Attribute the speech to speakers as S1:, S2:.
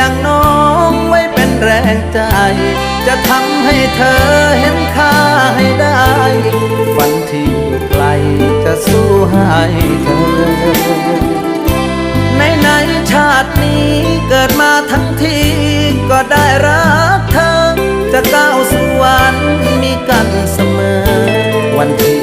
S1: อย่างน้องไว้เป็นแรงใจ จะทำให้เธอเห็นค่าให้ได้ฝันที่อยู่ไกลจะสู้ให้เธอในในชาตินี้เกิดมาทั้งทีก็ได้รักเธอ จะก้าวสู่วันมีกันเสมอ วันที่